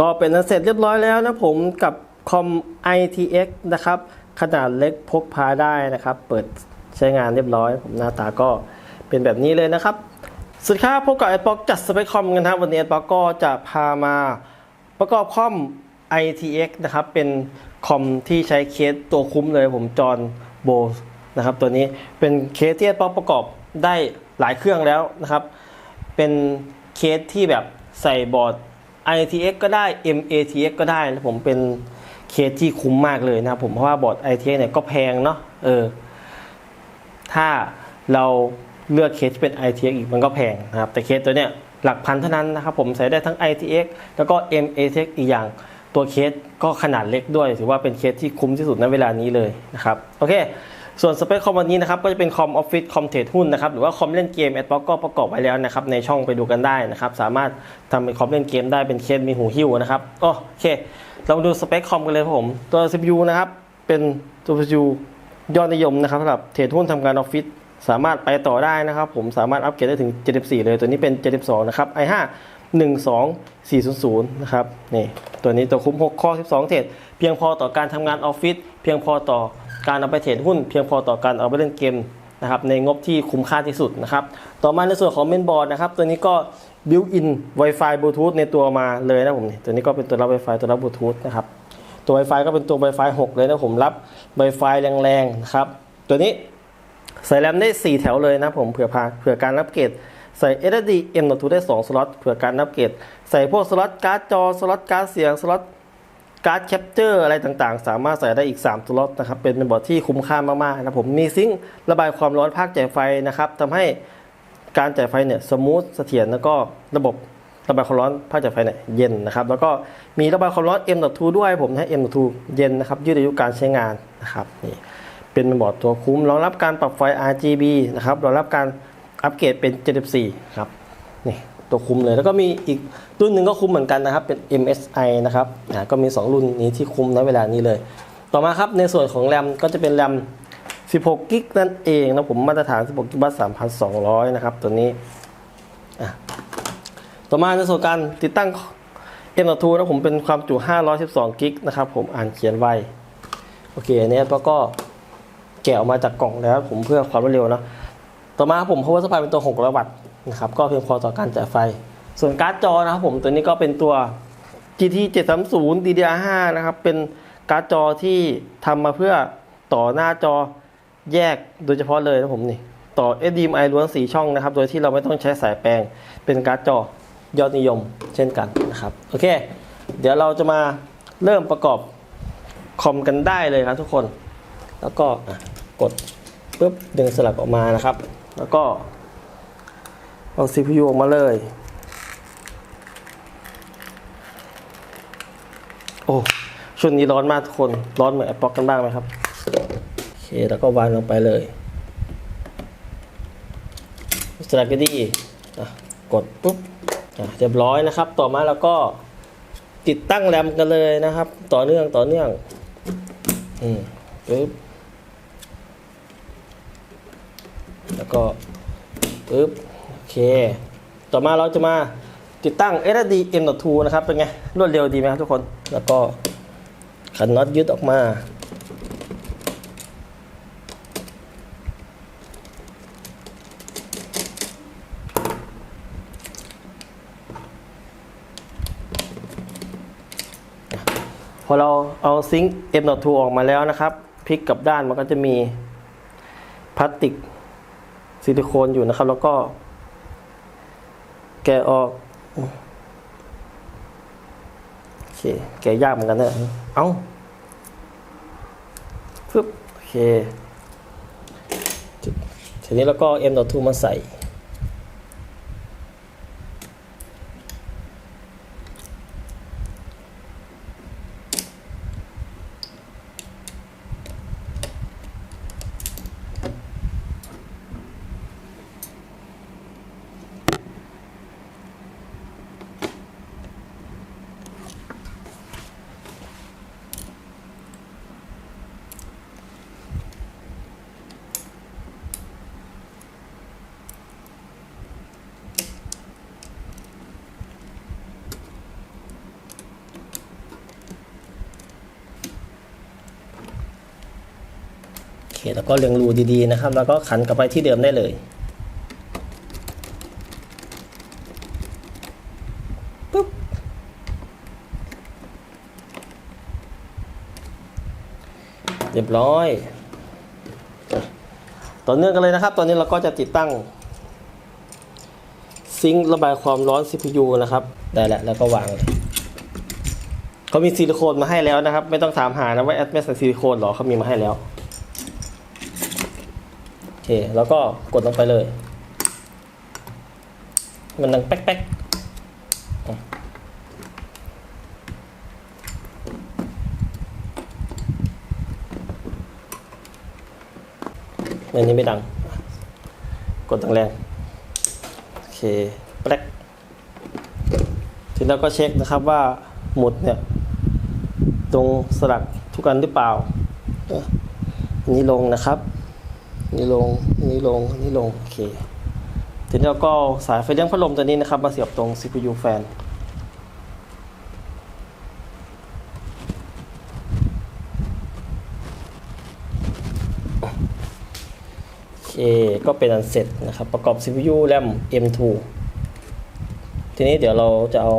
ก็เป็นอันเสร็จเรียบร้อยแล้วนะผมกับคอม ITX นะครับ ขนาดเล็กพกพาได้นะครับ เปิดใช้งานเรียบร้อย ผมหน้าตาก็เป็นแบบนี้เลยนะครับสวัสดีครับพบกับไอป็อกจัดสเปคคอมกันครับ วันนี้ไอป็อกก็จะพามาประกอบคอม ITX นะครับ เป็นคอมที่ใช้เคสตัวคุ้มเลยผมจอห์นโบสนะครับ ตัวนี้เป็นเคสที่ไอป็อกประกอบได้หลายเครื่องแล้วนะครับ เป็นเคสที่แบบใส่บอร์ด ITX ก็ได้ MATX ก็ได้นะผมเป็นเคสที่คุ้มมากเลยนะผมเพราะว่าบอร์ด ITX เนี่ยก็แพงเนาะเออถ้าเราเลือกเคสเป็น ITX อีกมันก็แพงนะครับแต่เคสตัวเนี้ยหลักพันเท่านั้นนะครับผมใส่ได้ทั้ง ITX แล้วก็ MATX อีกอย่างตัวเคสก็ขนาดเล็กด้วย ถือว่าเป็นเคสที่คุ้มที่สุดในเวลานี้เลยนะครับโอเค ส่วนสเปคคอมวันนี้นะครับก็จะเป็นคอมออฟฟิศคอมเทรดหุ้นนะครับหรือว่าคอมเล่นเกมแอดบล็อกก็ประกอบไว้แล้วนะครับในช่องไปดูกันได้นะครับสามารถทำเป็นคอมเล่นเกมได้เป็นเคสมีหูหิ้วนะครับโอเคเรามาดูสเปคคอมกันเลยครับผมตัว CPU นะครับเป็นตัว CPU ยอดนิยมนะครับสำหรับเทรดหุ้นทำการออฟฟิศสามารถไปต่อได้นะครับ ผมสามารถอัปเกรดได้ถึง 74 เลยตัวนี้เป็น 72 นะครับ i5 12400 นะครับนี่ตัวนี้ตัวคุ้ม 6 ข้อ 12 เทรดเพียงพอต่อการทำงานออฟฟิศเพียงพอต่อ การเอาไปเทรดหุ้นเพียงพอต่อการเอาไปเล่นเกมนะครับในงบที่คุ้มค่าที่สุดนะครับ ต่อมาในส่วนของเมนบอร์ดนะครับตัวนี้ก็บิวอิน Wi-Fi Bluetooth ในตัวมาเลยนะผมนี่ตัวนี้ก็เป็นตัวรับ Wi-Fi ตัวรับ Bluetooth นะครับตัว Wi-Fi ก็เป็นตัว Wi-Fi 6 เลยนะผมรับ Wi-Fi แรงๆนะครับตัวนี้ใส่แรมได้ 4 แถวเลยนะผมเผื่อพาเผื่อการรับเกรดใส่ SSD M.2 ได้ 2 สล็อตเผื่อการรับเกรดใส่พวกสล็อตการ์ดจอสล็อตการ์ดเสียงสล็อต การ์ดแคปเจอร์อะไรต่างๆ สามารถใส่ได้อีก 3 สล็อตนะครับเป็นเป็นบอร์ดที่คุ้มค่ามากๆนะผมมีซิงค์ระบายความร้อนภาคจ่ายไฟนะครับทำให้การจ่ายไฟเนี่ยสมูทเสถียรแล้วก็ระบบระบายความร้อนภาคจ่ายไฟเนี่ยเย็นนะครับ แล้วก็มีระบายความร้อน M.2 ด้วยผมนะ M.2 เย็นนะครับ ยืดอายุการใช้งานนะครับนี่เป็นบอร์ดตัวคุ้มรองรับการปรับไฟ RGB นะครับรองรับการอัปเกรดเป็น 74 ครับนี่ ตัวคุมเลย แล้วก็มีอีกรุ่นหนึ่งก็คุมเหมือนกันนะครับ เป็น MSI นะครับอ่าก็มี 2 รุ่นนี้ที่คุมในเวลานี้เลย ต่อมาครับในส่วนของแรมก็จะเป็นแรม16กิกนั่นเองนะผมมาตรฐาน16กิกบัต3,200 นะครับ ตัวนี้ต่อมาในส่วนการติดตั้ง M.2 นะผมเป็นความจุ 512กิกนะครับผมอ่านเขียนไวโอเคอันนี้ก็แกะออกมาจากกล่องแล้วผมเพื่อความรวดเร็วนะต่อมาผม power supply เป็นตัว 600 วัตต์ นะครับก็เพียงพอต่อการจ่ายไฟ ส่วนการ์ดจอนะครับผมตัวนี้ก็เป็นตัว GT 730 DDR5 นะครับเป็นการ์ดจอที่ทำมาเพื่อต่อหน้าจอแยกโดยเฉพาะเลยนะผมนี่ต่อ HDMI ล้วน 4 ช่องนะครับ โดยที่เราไม่ต้องใช้สายแปลงเป็นการ์ดจอยอดนิยมเช่นกันนะครับโอเค เดี๋ยวเราจะมาเริ่มประกอบคอมกันได้เลยครับทุกคน แล้วก็กดปุ๊บดึงสลักออกมานะครับ แล้วก็ เอา CPU ออกมาเลย โอ้ช่วงนี้ร้อนมากทุกคน ร้อนเหมือนแอปป๊อกกันบ้างไหมครับ โอเค แล้วก็วางลงไปเลยสลักก็ดีกดปุ๊บอะเรียบร้อยนะครับ ต่อมาแล้วก็ติดตั้งแรมกันเลยนะครับ ต่อเนื่องต่อเนื่อง อืมปึ๊บ แล้วก็ปึ๊บ เค ต่อมาเราจะมาติดตั้ง SSD M.2 นะครับ เป็นไง รวดเร็วดีไหมครับทุกคน แล้วก็ขันน็อตยึดออกมา พอเราเอาซิงค์ M.2 ออกมาแล้วนะครับ พลิกกลับด้านมันก็จะมีพลาสติกซิลิโคนอยู่นะครับ แล้วก็ กะออกโอเคแกะยากเหมือนกันนะเอาฟึบโอเค ทีนี้แล้วก็ M.2 มาใส่ แล้วก็เรียงรูดีๆนะครับ แล้วก็ขันกลับไปที่เดิมได้เลยปุ๊บเรียบร้อยต่อเนื่องกันเลยนะครับ ตอนนี้เราก็จะติดตั้ง ซิงค์ระบายความร้อน CPU นะครับ ได้แล้วแล้วก็วางเลยเขามีซิลิโคนมาให้แล้วนะครับ ไม่ต้องถามหานะว่าแอดไม่ใส่ซิลิโคนหรอเขามีมาให้แล้ว อเค แล้วก็กดลงไปเลย มันดังแป๊กๆอะในนี้ไม่ดัง กดแรง โอเค แป๊กทีนี้เราก็เช็คนะครับว่าหมุดเนี่ย ตรงสลักทุกอันหรือเปล่า อันนี้ลงนะครับ นี่ลงนี่ลงนี่ลงโอเคทีนี้เราก็สายไฟเลี้ยงพัดลมตัวนี้นะครับ มาเสียบตรง CPU แฟนโอเคก็เป็นอันเสร็จนะครับ ประกอบ CPU RAM M2 ทีนี้เดี๋ยวเราจะเอา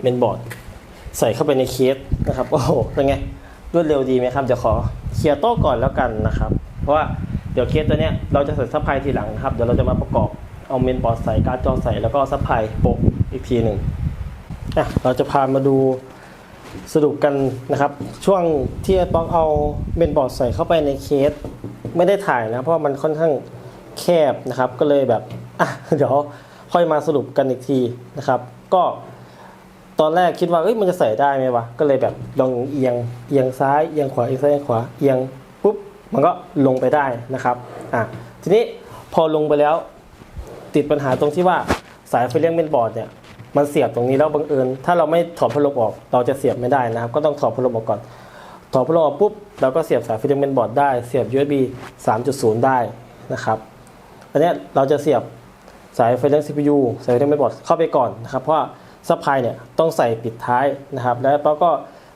เมนบอร์ด ใส่เข้าไปในเคสนะครับ โอ้โห เป็นไง รวดเร็วดีไหมครับ เดี๋ยวขอเคลียร์โต๊ะก่อนแล้วกันนะครับ เพราะว่าเดี๋ยวเคสตัวเนี้ยเราจะใส่ซัพพลายทีหลังนะครับ เดี๋ยวเราจะมาประกอบ เอาเมนบอร์ดใส่การ์ดจอใส่แล้วก็ซัพพลายโปะอีกทีหนึ่งอะเราจะพามาดูสรุปกันนะครับ ช่วงที่ป๊อกเอาเมนบอร์ดใส่เข้าไปในเคส ไม่ได้ถ่ายนะ เพราะมันค่อนข้างแคบนะครับ ก็เลยแบบอะเดี๋ยวค่อยมาสรุปกันอีกทีนะครับ ก็ ตอนแรกคิดว่าเอ้ยมันจะใส่ได้ไหมวะก็เลยแบบลองเอียงเอียงซ้ายเอียงขวาเอียงซ้ายเอียงขวาเอียงปุ๊บมันก็ลงไปได้นะครับอะทีนี้พอลงไปแล้วติดปัญหาตรงที่ว่าสายไฟเลี้ยงเมนบอร์ดเนี่ยมันเสียบตรงนี้แล้วบังเอิญถ้าเราไม่ถอดพัดลมออกเราจะเสียบไม่ได้นะครับ ก็ต้องถอดพัดลมออกก่อน ถอดพัดลมออกปุ๊บเราก็เสียบสายไฟเลี้ยงเมนบอร์ดได้เสียบ USB 3.0 ได้นะครับอันนี้เราจะเสียบสายไฟเลี้ยง CPU สายไฟเลี้ยงเมนบอร์ดเข้าไปก่อนนะครับเพราะ ว่าซัพพลายเนี่ยต้องใส่ปิดท้ายนะครับ แล้วเราก็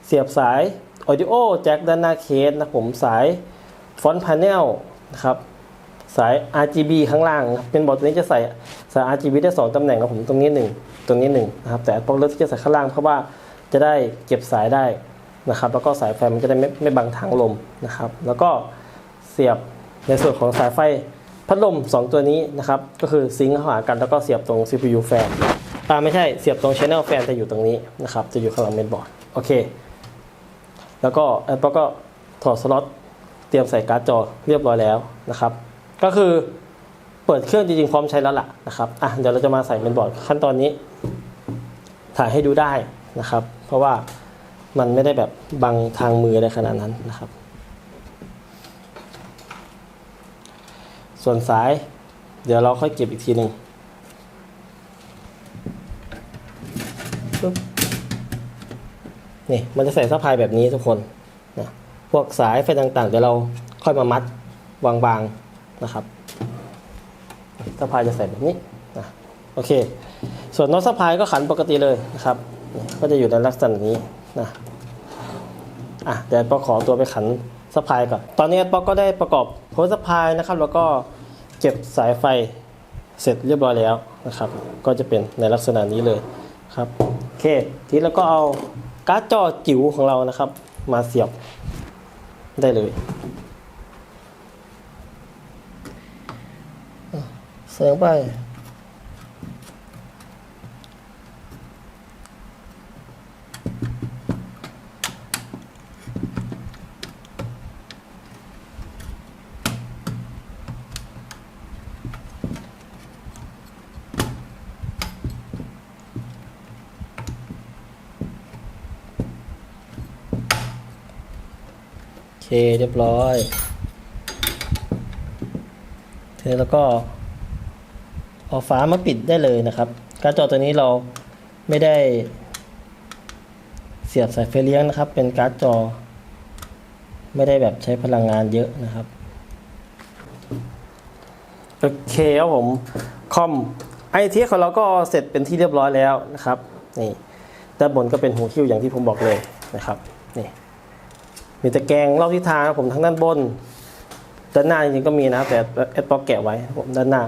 เสียบสาย Audio Jack ด้านหน้าเคสนะผมสาย Front Panel นะครับสาย RGB ข้างล่าง เป็นบอร์ดตัวนี้จะใส่สาย RGB ได้ 2ตำแหน่งครับผมตรงนี้ 1 ตรงนี้1นะครับแต่ปกติที่จะใส่ข้างล่างเพราะว่าจะได้เก็บสายได้นะครับ แล้วก็สายไฟมันจะได้ไม่ไม่บังทางลมนะครับ แล้วก็เสียบในส่วนของสายไฟพัดลม 2 ตัวนี้นะครับ ก็คือซิงค์เข้าหากันแล้วก็เสียบตรง CPU แฟน อ่าไม่ใช่เสียบตรง Channel แฟนจะอยู่ตรงนี้นะครับ จะอยู่ข้างหลังเมนบอร์ดโอเค แล้วก็แอปก็ถอดสล็อตเตรียมใส่การ์ดจอเรียบร้อยแล้วนะครับ ก็คือเปิดเครื่องจริงๆพร้อมใช้แล้วล่ะนะครับอะเดี๋ยวเราจะมาใส่เมนบอร์ดขั้นตอนนี้ ถ่ายให้ดูได้นะครับ เพราะว่ามันไม่ได้แบบบังทางมืออะไรขนาดนั้นนะครับ ส่วนสาย เดี๋ยวเราค่อยเก็บอีกทีหนึ่ง ปึ๊บนี่มันจะใส่ซัพายแบบนี้ทุกคนนะพวกสายไฟต่างๆเดี๋ยวเราค่อยมามัดวางๆนะครับซัพายจะใส่แบบนี้นะโอเค ส่วนน็อตซัพายก็ขันปกติเลยนะครับก็จะอยู่ในลักษณะนี้นะอะเดี๋ยวปอขอตัวไปขันซัพายก่อนตอนนี้ปอก็ได้ประกอบโพสซัพายนะครับ แล้วก็เก็บสายไฟเสร็จเรียบร้อยแล้วนะครับ ก็จะเป็นในลักษณะนี้เลย ครับโอเคทีนี้เราก็เอาการ์ดจอจิ๋วของเรานะครับ มาเสียบได้เลยเสียงไป เคเรียบร้อยทีนี้เราก็เอาฝามาปิดได้เลยนะครับการ์ดจอตัวนี้เราไม่ได้ เสียบสายไฟเลี้ยงนะครับ เป็นการ์ดจอ ไม่ได้แบบใช้พลังงานเยอะนะครับโอเคครับผมคอมไอทีของเราก็เสร็จเป็นที่เรียบร้อยแล้วนะครับนี่ด้านบนก็เป็นหูคิ้วอย่างที่ผมบอกเลยนะครับนี่ มีตะแกรงรอบทิศทางครับผมทั้งด้านบน ด้านหน้าจริงๆก็มีนะแต่แอดบล็อกแกะไว้ผมด้านหน้า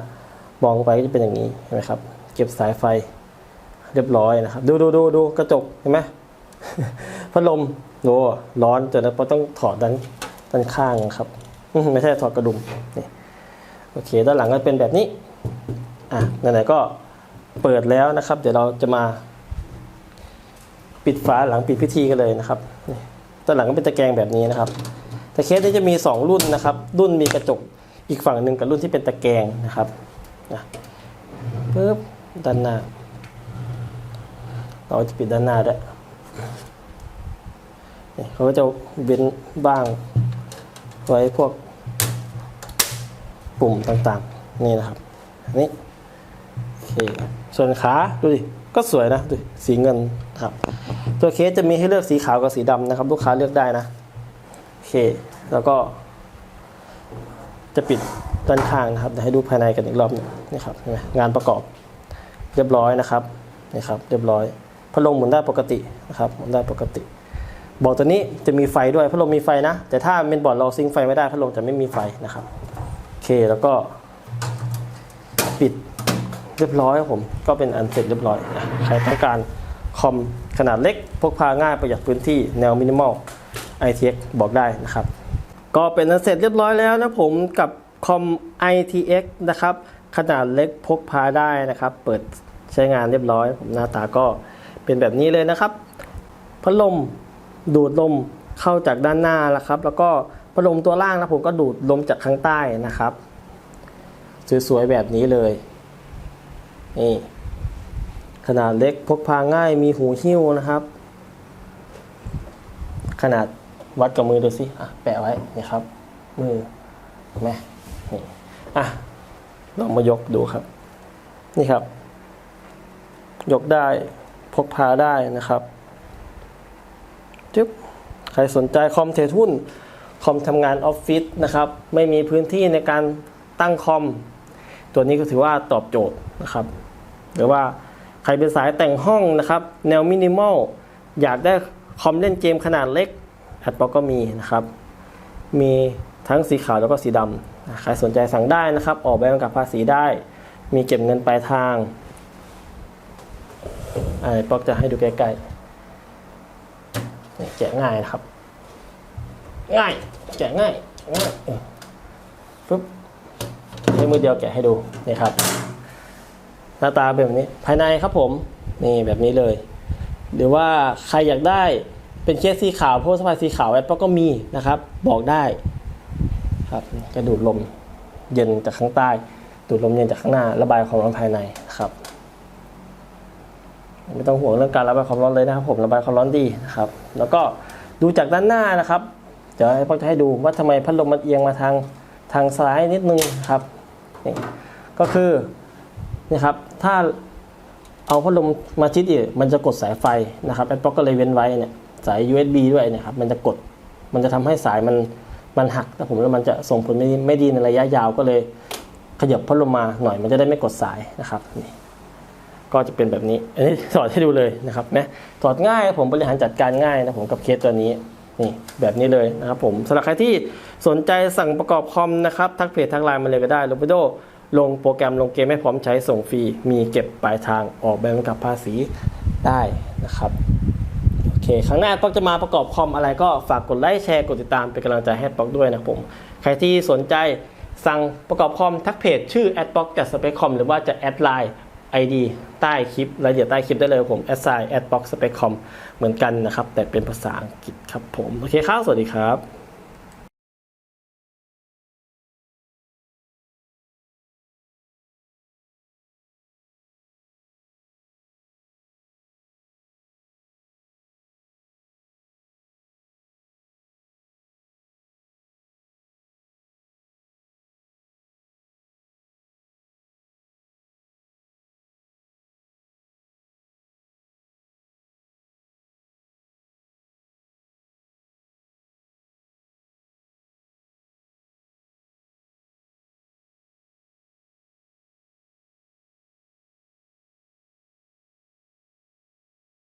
มองไปก็จะเป็นอย่างนี้เห็นไหมครับ เก็บสายไฟเรียบร้อยนะครับ ดูดูดูดูกระจกเห็นไหมพัดลมโอ้ร้อนจนเราต้องถอดด้านด้านข้างครับ ไม่ใช่ถอดกระดุมนี่โอเค ด้านหลังก็เป็นแบบนี้อะไหนๆก็เปิดแล้วนะครับ เดี๋ยวเราจะมา ปิดฝาหลังปิดพิธีกันเลยนะครับ ด้านหลังก็เป็นตะแกรงแบบนี้นะครับ แต่เคสนี้จะมี 2 รุ่นนะครับ รุ่นมีกระจกอีกฝั่งหนึ่งกับรุ่นที่เป็นตะแกรงนะครับนะปึ๊บด้านหน้า เราจะปิดด้านหน้าด้วยเขาก็จะเว้นบ้าง ไว้พวกปุ่มต่างๆ นี่นะครับอันนี่โอเคส่วนขา ดูดิ ก็สวยนะ ดูสีเงิน ครับ ตัวเคสจะมีให้เลือกสีขาวกับสีดำนะครับ ลูกค้าเลือกได้นะโอเค แล้วก็ จะปิดด้านข้างนะครับเดี๋ยวให้ดูภายในกันอีกรอบหนึงนี่ครับเห็นไหมงานประกอบ เรียบร้อยนะครับนี่ครับ เรียบร้อยพัดลมหมุนได้ปกตินะครับหมุนได้ปกติบอร์ดตัวนี้จะมีไฟด้วยพัดลมมีไฟนะ แต่ถ้าเป็นบอร์ดเราซิงไฟไม่ได้พัดลมจะไม่มีไฟนะครับโอเคแล้วก็ปิดเรียบร้อยครับผมก็เป็นอันเสร็จเรียบร้อยนะใครต้องการ คอมขนาดเล็ก พกพาง่ายประหยัดพื้นที่แนวมินิมอล ITX บอกได้นะครับ ก็เป็นอันเสร็จเรียบร้อยแล้วนะผมกับคอม ITX นะครับ ขนาดเล็กพกพาได้นะครับ เปิดใช้งานเรียบร้อย หน้าตาก็เป็นแบบนี้เลยนะครับ พัดลมดูดลมเข้าจากด้านหน้าแล้วครับ แล้วก็พัดลมตัวล่างนะผมก็ดูดลมจากข้างใต้นะครับ สวยๆแบบนี้เลยนี่ ขนาดเล็กพกพาง่ายมีหูหิ้วนะครับ ขนาดวัดกับมือดูสิอะแปะไว้นี่ครับ มือเห็นไหมนี่อะลองมายกดูครับ นี่ครับ ยกได้พกพาได้นะครับจึ๊บใครสนใจคอมเทรดหุ้นคอมทำงานออฟฟิศนะครับ ไม่มีพื้นที่ในการตั้งคอม ตัวนี้ก็ถือว่าตอบโจทย์นะครับ หรือว่า ครเป็นสายแต่งห้องนะครับ แนวมินิมอลอยากได้คอมเล่นเกมขนาดเล็กแอดบ็อกก็มีนะครับ มีทั้งสีขาวแล้วก็สีดำใครสนใจสั่งได้นะครับ ออกใบกำกับภาษีได้ มีเก็บเงินปลายทางไอ้ป๊อกจะให้ดูใกล้ๆแกะง่ายนะครับ ง่ายแกะง่ายง่ายปึ๊บใช้มือเดียวแกะให้ดูนี่ครับ หน้าตาเป็นแบบนี้ภายในครับผมนี่แบบนี้เลย หรือว่าใครอยากได้เป็นเคสสีขาวโพสต์ไฟสีขาวแอปก็มีนะครับ บอกได้ครับกระดูดลมเย็นจากข้างใต้ ดูดลมเย็นจากข้างหน้า ระบายความร้อนภายในครับไม่ต้องห่วงเรื่องการระบายความร้อนเลยนะครับ ผมระบายความร้อนดีนะครับ แล้วก็ดูจากด้านหน้านะครับเดี๋ยวให้พ่อจะให้ดูว่าทำไมพัดลมมันเอียงมาทางทางซ้ายนิดนึงครับนี่ก็คือ นี่ครับถ้าเอาพัดลมมาชิดอีกมันจะกดสายไฟนะครับแอปก็เลยเว้นไว้เนี่ยสาย USB ด้วยนะครับมันจะกดมันจะทำให้สายมันมันหักนะผมแล้วมันจะส่งผลไม่ดีไม่ดีในระยะยาวก็เลยขยับพัดลมมาหน่อยมันจะได้ไม่กดสายนะครับนี่ก็จะเป็นแบบนี้ อันนี้สอนให้ดูเลยนะครับนะถอดง่ายผมบริหารจัดการง่ายนะผมกับเคสตัวนี้นี่แบบนี้เลยนะครับผมสำหรับใครที่สนใจสั่งประกอบคอมนะครับทักเพจทักไลน์มาเลยก็ได้โรบิโด ลงโปรแกรมลงเกมให้พร้อมใช้ส่งฟรี มีเก็บปลายทางออกใบกำกับภาษีได้นะครับโอเคครั้งหน้าป๊อกจะมาประกอบคอมอะไรก็ฝากกดไลค์แชร์กดติดตามเป็นกำลังใจให้ป๊อกด้วยนะผมใครที่สนใจสั่งประกอบคอมทักเพจชื่อแอดป๊อกจัดสเปคคอมหรือว่าจะแอดไลน์ ID ใต้คลิปรายละเอียดใต้คลิปได้เลยผมแอดไซน์แอดบ็อกสเปคคอมเหมือนกันนะครับ แต่เป็นภาษาอังกฤษครับผม โอเคครับ สวัสดีครับ